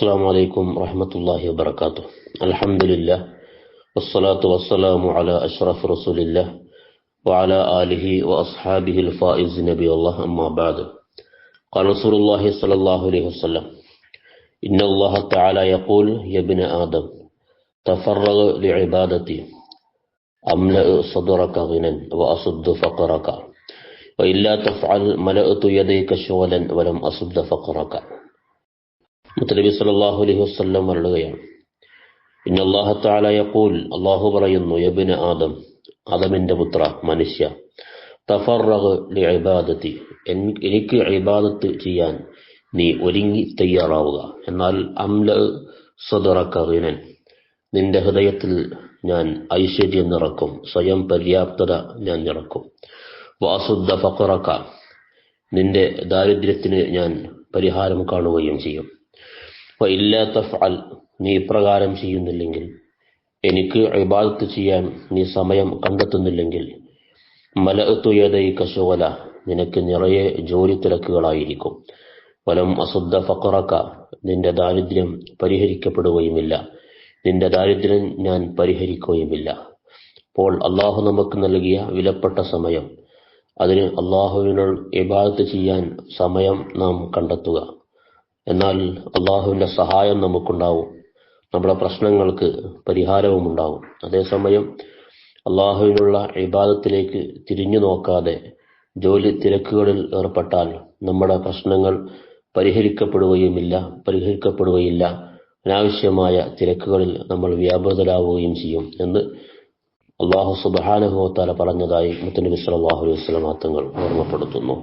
السلام عليكم ورحمة الله وبركاته. الحمد لله والصلاة والسلام على أشرف رسول الله وعلى آله وأصحابه الفائز نبي الله أما بعد. قال رسول الله صلى الله عليه وسلم إن الله تعالى يقول يا ابن آدم تفرغ لعبادتي أملأ صدرك غنى وأصد فقرك وإلا تفعل ملأت يديك شغلا ولم أصد فقرك. മുത്തലബി സല്ലാഹു അലൈഹി വസ്ല്ലം മരളുകയാണ് പിന്നെ താല യഖൂൽ അള്ളാഹു പറയുന്നു യബിന് ആദം ആദമിന്റെ പുത്ര മനുഷ്യ തഫറഗ് ഇബാദത്തി എനിക്ക് ഇബാദത്ത് ചെയ്യാൻ നീ ഒരുങ്ങി തയ്യാറാവുക. എന്നാൽ അംല സദറക്കറിനൻ നിന്റെ ഹൃദയത്തിൽ ഞാൻ ഐശ്വര്യം നിറക്കും സ്വയം പര്യാപ്തത ഞാൻ നിറക്കും. വാസുദ്ധ ഫക്കറക്ക നിന്റെ ദാരിദ്ര്യത്തിന് ഞാൻ പരിഹാരം കാണുകയും ചെയ്യും. നീ ഇപ്രകാരം ചെയ്യുന്നില്ലെങ്കിൽ എനിക്ക് ഇബാദത്ത് ചെയ്യാൻ നീ സമയം കണ്ടെത്തുന്നില്ലെങ്കിൽ മലത്തുയതൈ കശുവല നിനക്ക് നിറയെ ജോലി തിരക്കുകളായിരിക്കും. വലം അസുദ്ധ ഫക്കറക്ക നിന്റെ ദാരിദ്ര്യം പരിഹരിക്കപ്പെടുകയുമില്ല. നിന്റെ ദാരിദ്ര്യം ഞാൻ പരിഹരിക്കുകയുമില്ല. അപ്പോൾ അള്ളാഹു നമുക്ക് നൽകിയ വിലപ്പെട്ട സമയം അതിന് അള്ളാഹുവിനോട് ഇബാദത്ത് ചെയ്യാൻ സമയം നാം കണ്ടെത്തുക. എന്നാൽ അള്ളാഹുവിന്റെ സഹായം നമുക്കുണ്ടാവും. നമ്മുടെ പ്രശ്നങ്ങൾക്ക് പരിഹാരവും ഉണ്ടാവും അതേസമയം അള്ളാഹുവിനുള്ള ഇബാദത്തിലേക്ക് തിരിഞ്ഞു നോക്കാതെ ജോലി തിരക്കുകളിൽ ഏർപ്പെട്ടാൽ നമ്മുടെ പ്രശ്നങ്ങൾ പരിഹരിക്കപ്പെടുകയുമില്ല പരിഹരിക്കപ്പെടുകയില്ല. അനാവശ്യമായ തിരക്കുകളിൽ നമ്മൾ വ്യാപൃതരാവുകയും ചെയ്യും എന്ന് അള്ളാഹു സുബാനുഭവത്താല പറഞ്ഞതായി മുത്തനബി സലാഹു അലൈഹി ഓർമ്മപ്പെടുത്തുന്നു.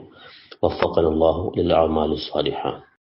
വഫക്കൻ അള്ളാഹു അമാലു സ്വാലിഹ